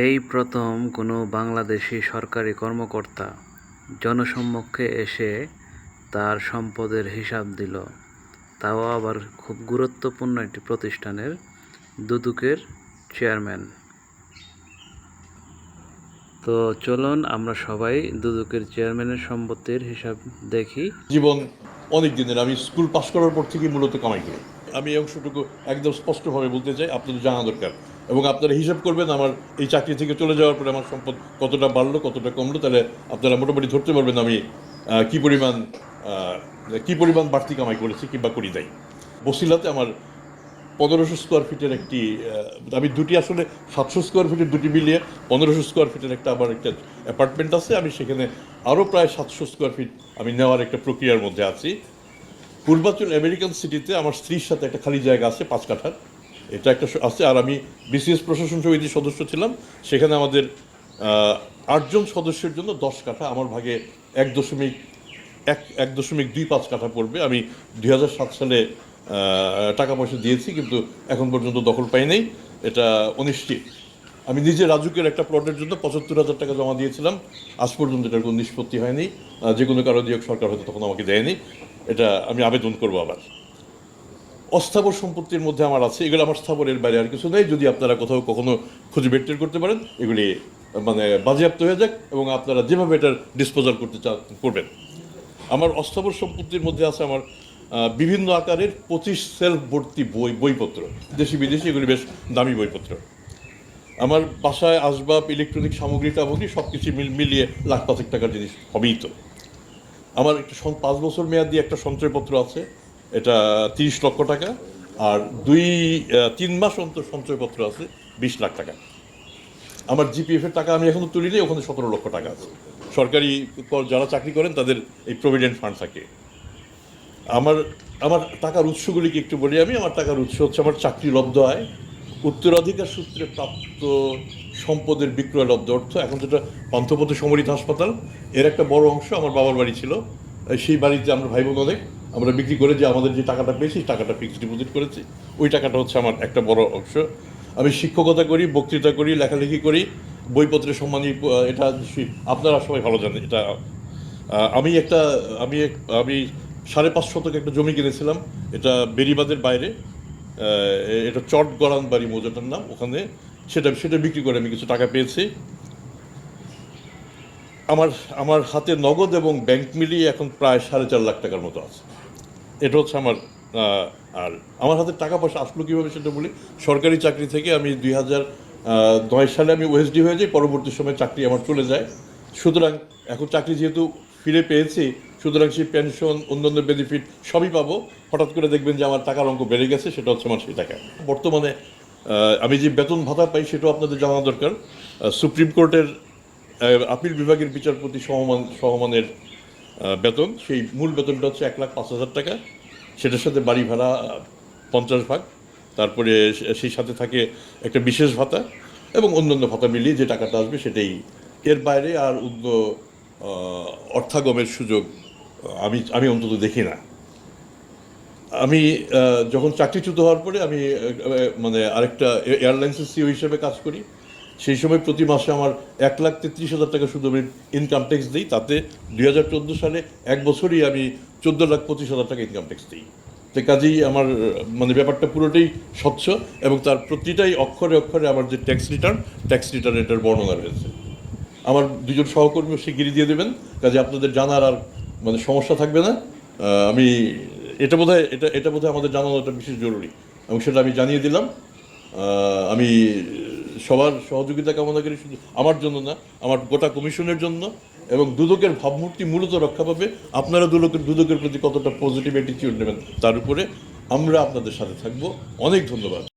এই প্রথম কোনো বাংলাদেশি সরকারি কর্মকর্তা জনসম্মুখে এসে তার সম্পদের হিসাব দিল। তাও আবার খুব গুরুত্বপূর্ণ একটি প্রতিষ্ঠানের দুদকের চেয়ারম্যান। তো চলুন আমরা সবাই দুদকের চেয়ারম্যানের সম্পত্তির হিসাব দেখি। জীবন অনেক দিনের, আমি স্কুল পাশ করার পর থেকেই মূলত কামাই করি। আমি অংশটুকু একদম স্পষ্টভাবে বলতে চাই, আপনাদের জানা দরকার। এবং আপনারা হিসাব করবেন আমার এই চাকরি থেকে চলে যাওয়ার পরে আমার সম্পদ কতটা বাড়লো, কতটা কমলো, তাহলে আপনারা মোটামুটি ধরতে পারবেন আমি কি পরিমাণ কি পরিমাণ বাড়তি কামাই করেছি কিংবা করি দেয় বসিলাতে আমার পনেরোশো স্কোয়ার ফিটের একটি আমি দুটি আসলে সাতশো স্কোয়ার ফিটের দুটি মিলিয়ে পনেরোশো স্কোয়ার ফিটের একটা আমার একটা অ্যাপার্টমেন্ট আছে, আমি সেখানে আরও প্রায় সাতশো স্কোয়ার ফিট আমি নেওয়ার একটা প্রক্রিয়ার মধ্যে আছি। পূর্বাঞ্চল আমেরিকান সিটিতে আমার স্ত্রীর সাথে একটা খালি জায়গা আছে, পাঁচ কাঠার। এটা একটা আছে, আর আমি বিসিএস প্রশাসন সমিতির সদস্য ছিলাম। সেখানে আমাদের আটজন সদস্যের জন্য দশ কাঠা, আমার ভাগে এক দশমিক এক এক দশমিক দুই পাঁচ কাঠা পড়বে। আমি দুই সাত সালে টাকা পয়সা দিয়েছি, কিন্তু এখন পর্যন্ত দখল পাই নাই। এটা অনিশ্চিত। আমি নিজে রাজুকের একটা প্লটের জন্য পঁচাত্তর হাজার টাকা জমা দিয়েছিলাম। আজ পর্যন্ত এটার কোনো নিষ্পত্তি হয়নি। যে কোনো কারণে সরকার হয়তো তখন আমাকে দেয়নি। এটা আমি আবেদন করব আবার। অস্থাবর সম্পত্তির মধ্যে আমার আছে, এগুলো আমার স্থাবরের বাইরে আর কিছু নেই। যদি আপনারা কোথাও কখনো খুঁজে বেটের করতে পারেন, এগুলি মানে বাজেয়াপ্ত হয়ে যাক এবং আপনারা যেভাবে এটার ডিসপোজাল করতে চান, করবেন। আমার অস্থাবর সম্পত্তির মধ্যে আছে আমার বিভিন্ন আকারের পঁচিশ সেলফ ভর্তি বই, বইপত্র, দেশি বিদেশি, এগুলি বেশ দামি বইপত্র। আমার বাসায় আসবাব ইলেকট্রনিক সামগ্রী টামগ্রী সব কিছু মিল- মিলিয়ে লাখ পাঁচেক টাকার জিনিস হবেই তো। আমার একটা পাঁচ বছর মেয়াদি একটা সঞ্চয়পত্র আছে এটা তিরিশ লক্ষ টাকা, আর দুই তিন মাস অন্তর সঞ্চয়পত্র আছে বিশ লাখ টাকা। আমার জিপিএফ এর টাকা আমি এখনও তুলিনি, ওখানে সতেরো লক্ষ টাকা আছে। সরকারি যারা চাকরি করেন, তাদের এই প্রভিডেন্ট ফান্ড থাকে। আমার আমার টাকার উৎসগুলিকে একটু বলি আমি? আমার টাকার উৎস হচ্ছে আমার চাকরি লব্ধ আয়, উত্তরাধিকার সূত্রে প্রাপ্ত সম্পদের বিক্রয় লব্ধ অর্থ। এখন যেটা পান্থপথে সমরিত হাসপাতাল, এর একটা বড় অংশ আমার বাবার বাড়ি ছিল। সেই বাড়িতে আমরা ভাই বোন অনেক। আমরা বিক্রি করে যে আমাদের যে টাকাটা পেয়েছি টাকাটা ফিক্সড ডিপোজিট করেছি। ওই টাকাটা হচ্ছে আমার একটা বড় অংশ। আমি শিক্ষকতা করি, বক্তৃতা করি, লেখালেখি করি, বইপত্রের সম্মানী এটা আপনারা সবাই ভালো জানেন, এটা আমি একটা, আমি আমি সাড়ে পাঁচ শতক একটা জমি কিনেছিলাম। এটা বেরিবাদের বাইরে এটা চট গড়ান বাড়ি মৌজাটার নাম, ওখানে সেটা সেটা বিক্রি করে আমি কিছু টাকা পেয়েছি। আমার আমার হাতে নগদ এবং ব্যাংক মিলিয়ে এখন প্রায় সাড়ে চার লাখ টাকার মতো আছে। এটা হচ্ছে আমার আর আমার হাতে টাকা পয়সা আসলো কীভাবে সেটা বলি। সরকারি চাকরি থেকে আমি দুই হাজার নয় সালে আমি ওএসডি হয়ে যাই, পরবর্তী সময় চাকরি আমার চলে যায়। সুতরাং এখন চাকরি যেহেতু ফিরে পেয়েছি, সুতরাং সেই পেনশন অন্যান্য বেনিফিট সবই পাবো। হঠাৎ করে দেখবেন যে আমার টাকার অঙ্ক বেড়ে গেছে, সেটা হচ্ছে আমার সেই টাকা। বর্তমানে আমি যে বেতন ভাতা পাই সেটাও আপনাদের জানা দরকার। সুপ্রিম কোর্টের আপিল বিভাগের বিচারপতি সহমান, সহমানের বেতন। সেই মূল বেতনটা হচ্ছে এক লাখ পাঁচ হাজার টাকা। সেটার সাথে বাড়ি ভাড়া পঞ্চাশ ভাগ। তারপরে সেই সাথে থাকে একটা বিশেষ ভাতা এবং অন্যান্য ভাতা মিলিয়ে যে টাকাটা আসবে সেটাই। এর বাইরে আর অন্য অর্থাগমের সুযোগ আমি আমি অন্তত দেখি না। আমি যখন চাকরিচ্যুত হওয়ার পরে আমি মানে আরেকটা এয়ারলাইন্সের সিও হিসেবে কাজ করি। সেই সময় প্রতি মাসে আমার এক লাখ তেত্রিশ হাজার টাকা শুধু আমি ইনকাম ট্যাক্স দিই, তাতে দুই হাজার চোদ্দ সালে এক বছরই আমি চোদ্দ লাখ পঁচিশ হাজার টাকা ইনকাম ট্যাক্স দিই। তো কাজেই আমার মানে ব্যাপারটা পুরোটাই স্বচ্ছ এবং তার প্রতিটাই অক্ষরে অক্ষরে আমার যে ট্যাক্স রিটার্ন ট্যাক্স রিটার্ন এটার বর্ণনা রয়েছে। আমার দুজন সহকর্মীও শিগগিরই দিয়ে দেবেন, কাজে আপনাদের জানার আর মানে সমস্যা থাকবে না। আমি, এটা বোধহয়, এটা এটা বোধহয় আমাদের জানানোটা বিশেষ জরুরি। এবং সেটা আমি জানিয়ে দিলাম। আমি সবার সহযোগিতা কামনা করি শুধু আমার জন্য না, আমার গোটা কমিশনের জন্য এবং দুদকের ভাবমূর্তি মূলত রক্ষা পাবে। আপনারা দুদকের দুদকের প্রতি কতটা পজিটিভ অ্যাটিটিউড নেবেন, তার উপরে আমরা আপনাদের সাথে থাকব। অনেক ধন্যবাদ।